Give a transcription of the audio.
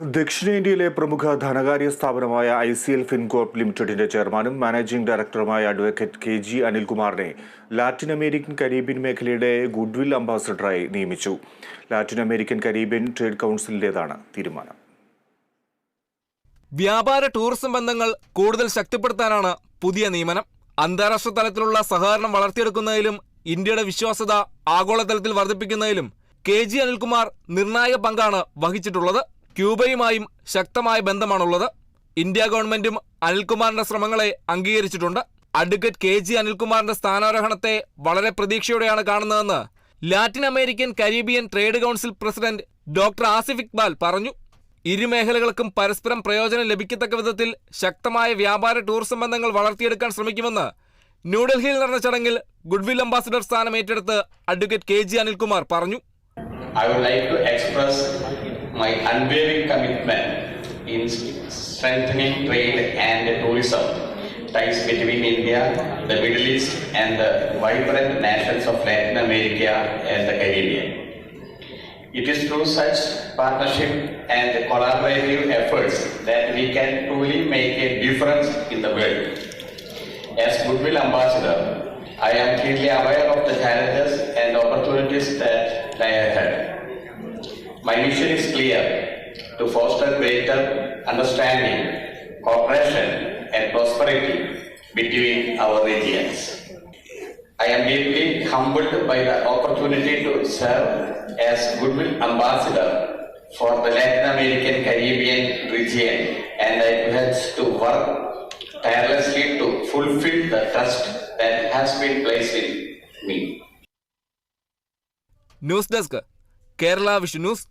ദക്ഷിണേന്ത്യയിലെ പ്രമുഖ ധനകാര്യ സ്ഥാപനമായ ഐ സി എൽ ഫിൻകോർപ്പ് ലിമിറ്റഡിന്റെ ചെയർമാനും മാനേജിംഗ് ഡയറക്ടറുമായ അഡ്വക്കേറ്റ് കെ ജി അനിൽകുമാറിനെ ലാറ്റിൻ അമേരിക്കൻ കരീബിയൻ മേഖലയുടെ ഗുഡ്വിൽ അംബാസഡറായി നിയമിച്ചു. ലാറ്റിൻ അമേരിക്കൻ കരീബിയൻ ട്രേഡ് കൗൺസിലിന്റേതാണ് തീരുമാനം. വ്യാപാര ടൂറിസം ബന്ധങ്ങൾ കൂടുതൽ ശക്തിപ്പെടുത്താനാണ് പുതിയ നിയമനം. അന്താരാഷ്ട്ര തലത്തിലുള്ള സഹകരണം വളർത്തിയെടുക്കുന്നതിലും ഇന്ത്യയുടെ വിശ്വാസ്യത ആഗോളതലത്തിൽ വർദ്ധിപ്പിക്കുന്നതിലും കെ ജി അനിൽകുമാർ നിർണായക പങ്കാണ് വഹിച്ചിട്ടുള്ളത്. ക്യൂബയുമായും ശക്തമായ ബന്ധമാണുള്ളത്. ഇന്ത്യ ഗവൺമെന്റും അനിൽകുമാറിന്റെ ശ്രമങ്ങളെ അംഗീകരിച്ചിട്ടുണ്ട്. അഡ്വക്കേറ്റ് കെ ജി അനിൽകുമാറിന്റെ സ്ഥാനാരോഹണത്തെ വളരെ പ്രതീക്ഷയോടെയാണ് കാണുന്നതെന്ന് Latin American Caribbean trade council president doctor Asif Iqbal പറഞ്ഞു. ഇരുമേഖലകൾക്കും പരസ്പരം പ്രയോജനം ലഭിക്കത്തക്ക വിധത്തിൽ ശക്തമായ വ്യാപാര ടൂറിസം ബന്ധങ്ങൾ വളർത്തിയെടുക്കാൻ ശ്രമിക്കുമെന്ന് ന്യൂഡൽഹിയിൽ നടന്ന ചടങ്ങിൽ ഗുഡ്വിൽ അംബാസിഡർ സ്ഥാനം ഏറ്റെടുത്ത് അഡ്വക്കേറ്റ് കെ ജി അനിൽകുമാർ പറഞ്ഞു. My unwavering commitment in strengthening trade and tourism ties between India, the Middle East, and the vibrant nations of Latin America and the Caribbean. It is through such partnership and collaborative efforts that we can truly make a difference in the world. As Goodwill Ambassador, I am keenly aware of the challenges and opportunities that lie ahead. My mission is clear to foster greater understanding, cooperation, and prosperity between our regions. I am deeply humbled by the opportunity to serve as Goodwill Ambassador for the Latin American Caribbean region, and I pledge to work tirelessly to fulfill the trust that has been placed in me. News desk Kerala Vishu news